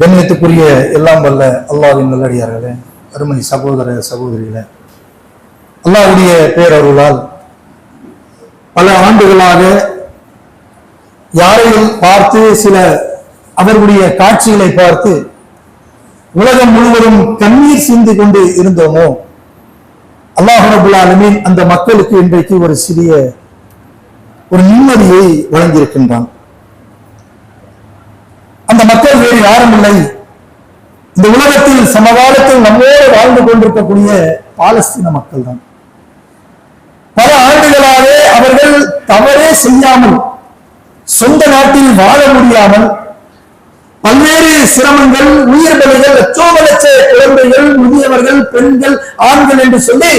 கண்ணியத்துக்குரிய எல்லாம் வல்ல அல்லாவின் நல்லடியார்களே அருமணி சகோதர சகோதரிகளே. அல்லாவுடைய பேரருளால் பல ஆண்டுகளாக யாரையும் பார்த்து சில அவர்களுடைய காட்சிகளை பார்த்து உலகம் முழுவதும் கண்ணீர் சிந்து கொண்டு இருந்தோமோ? அல்லாஹ் அந்த மக்களுக்கு இன்றைக்கு ஒரு சிறிய ஒரு நிம்மதியை வழங்கியிருக்கின்றான் அந்த மக்கள் வேறு யாரும் இல்லை இந்த உலகத்தில் சமகாலத்தில் நம்மோடு வாழ்ந்து கொண்டிருக்கக்கூடிய பாலஸ்தீன மக்கள் தான் பல ஆண்டுகளாக அவர்கள் தவறே செய்யாமல் சொந்த நாட்டில் வாழ முடியாமல் பல்வேறு சிரமங்கள் உயிர் பலிகள் லட்சோ லட்ச குழந்தைகள் முதியவர்கள் பெண்கள் ஆண்கள் என்று சொல்லி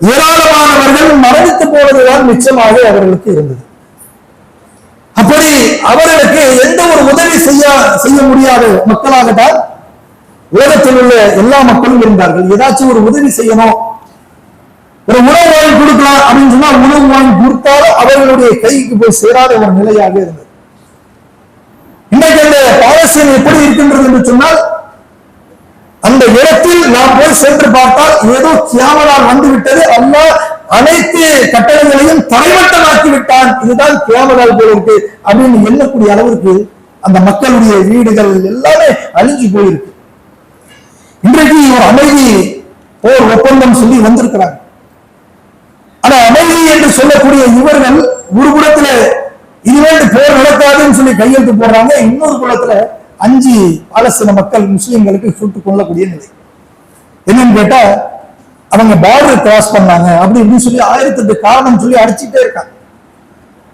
ஏராளமானவர்கள் மரணித்து போவதுதான் மிச்சமாக அவர்களுக்கு இருந்தது. அப்படி அவர்களுக்கு எந்த ஒரு செய்ய முடியாத மக்களாகத்தான் உலகத்தில் உள்ள எல்லா மக்களும் இருந்தார்கள். ஏதாச்சும் ஒரு உதவி செய்யணும். ஒரு உணவு வாங்கி கொடுக்கலாம் அப்படின்னு சொன்னா உணவு வாங்கி கொடுத்தாலும் அவர்களுடைய கைக்கு போய் சேராத ஒரு நிலையாக இருந்தது. இன்றைக்கு அந்த பாலஸ்தீன் எப்படி இருக்கின்றது என்று சொன்னால் அந்த இடத்தில் நாம் போய் சென்று பார்த்தால் ஏதோ கியாமனால் வந்துவிட்டது. விட்டது அனைத்து கட்டணங்களையும் தரைமட்டமாக்கி விட்டான் இதுதான் கியாமனால் போல இருக்கு அப்படின்னு எண்ணக்கூடிய அளவிற்கு அந்த மக்களுடைய வீடுகள் எல்லாமே அழிஞ்சு போயிருக்கு. இன்றைக்கு ஒரு அமைதி போர் ஒப்பந்தம் சொல்லி வந்திருக்கிறாங்க. ஆனா அமைதி என்று சொல்லக்கூடிய இவர்கள் ஒரு புறத்துல இதுவேண்டு போர் நடக்காதுன்னு சொல்லி கையெழுத்து போடுறாங்க. இன்னொரு புறத்துல அஞ்சு பாலஸ்தீன மக்கள் முஸ்லிம்களுக்கு சுட்டுக் கொள்ளக்கூடிய நிலை. என்னன்னு கேட்டா அவங்க பார்டர் கிராஸ் பண்ணாங்க அப்படி இப்படின்னு சொல்லி ஆயிரத்தி எட்டு காரணம் சொல்லி அடிச்சுட்டே இருக்காங்க.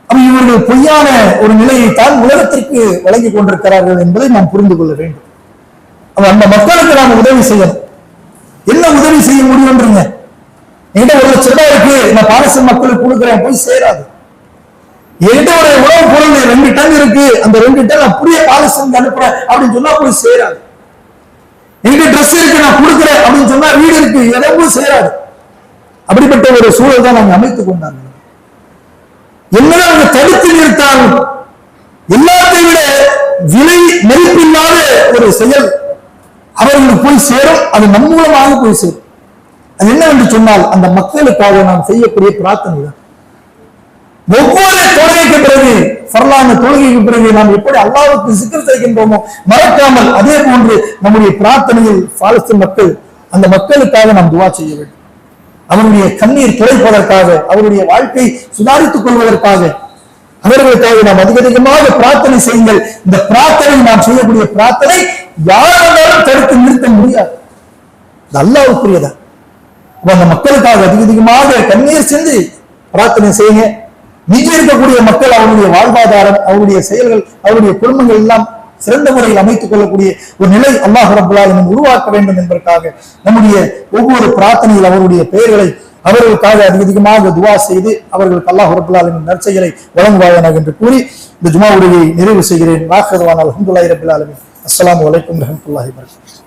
அப்ப இவர்கள் பொய்யான ஒரு நிலையை தான் உலகத்திற்கு வழங்கி கொண்டிருக்கிறார்கள் என்பதை நாம் புரிந்து கொள்ள வேண்டும். அப்ப அந்த மக்களுக்கு நாம் உதவி செய்யணும். என்ன உதவி செய்ய முடியும்ன்றீங்க? என்கிட்ட ஒரு லட்சம் ரூபாய் இருக்கு நான் பாலஸ்தீன மக்களுக்கு கொடுக்குறேன் போய் சேராது. என்கிட்ட ஒரு உணவு பொருள் ரெண்டு டன் இருக்கு அந்த ரெண்டு டன் நான் புதிய பாலஸ்தீனுக்கு அனுப்புறேன் அப்படின்னு சொன்னா போய் சேராது. என்கிட்ட ட்ரெஸ் இருக்கு நான் கொடுக்குறேன் அப்படின்னு சொன்னா வீடு இருக்கு எதுவும் சேராது. அப்படிப்பட்ட ஒரு சூழல் தான் நாங்க அமைத்துக் கொண்டாங்க என்னதான் அவங்க தடுத்து நிறுத்தால் எல்லாத்தை விட விலை மதிப்பில்லாத ஒரு செயல் அவர்களுக்கு போய் சேரும் அது நம் மூலமாக போய் சேரும். அது என்னவென்று சொன்னால் அந்த மக்களுக்காக நாம் செய்யக்கூடிய பிரார்த்தனை தான் ஒவ்வொரு தொழுகைக்கு பிறகு ஃபர்லான தொழுகைக்கு பிறகு நாம் எப்படி அல்லாவுக்கு சிக்கல் செய்கின்றோமோ மறக்காமல் அதே போன்று நம்முடைய பிரார்த்தனையில் பாலஸ்தீன் மக்கள் அந்த மக்களுக்காக நாம் துவா செய்ய வேண்டும். அவருடைய கண்ணீர் துடைப்பதற்காக அவருடைய வாழ்க்கை சுதாரித்துக் கொள்வதற்காக. அவர்களுக்காக நாம் அதிக அதிகமாக பிரார்த்தனை செய்யுங்கள். இந்த பிரார்த்தனை நாம் செய்யக்கூடிய பிரார்த்தனை யாராலும் தடுத்து நிறுத்த முடியாது. அல்லாவுக்குரியதா? அந்த மக்களுக்காக அதிக அதிகமாக கண்ணீர் சென்று பிரார்த்தனை செய்யுங்க. மிஞ்சி இருக்கக்கூடிய மக்கள் அவருடைய வாழ்வாதாரம் அவருடைய செயல்கள் அவருடைய குடும்பங்கள் எல்லாம் சிறந்த முறையில் அமைத்துக் கொள்ளக்கூடிய ஒரு நிலை அல்லாஹ் ரபுல்லாலும் உருவாக்க வேண்டும் என்பதற்காக நம்முடைய ஒவ்வொரு பிரார்த்தனையில் அவருடைய பெயர்களை அவர்களுக்காக அதிகமாக துவா செய்து அவர்களுக்கு அல்லாஹ் ரபுல்லாலின் நற்செயலை வழங்குவாயனாக என்று கூறி இந்த ஜுமா உரையை நிறைவு செய்கிறேன். வாக்கதவான் அலமதுல்லாஹி ரபுல்லாலுமே அஸ்லாம் வலைக்கம் ரஹமத்துல்லாஹி வரகாத்துஹு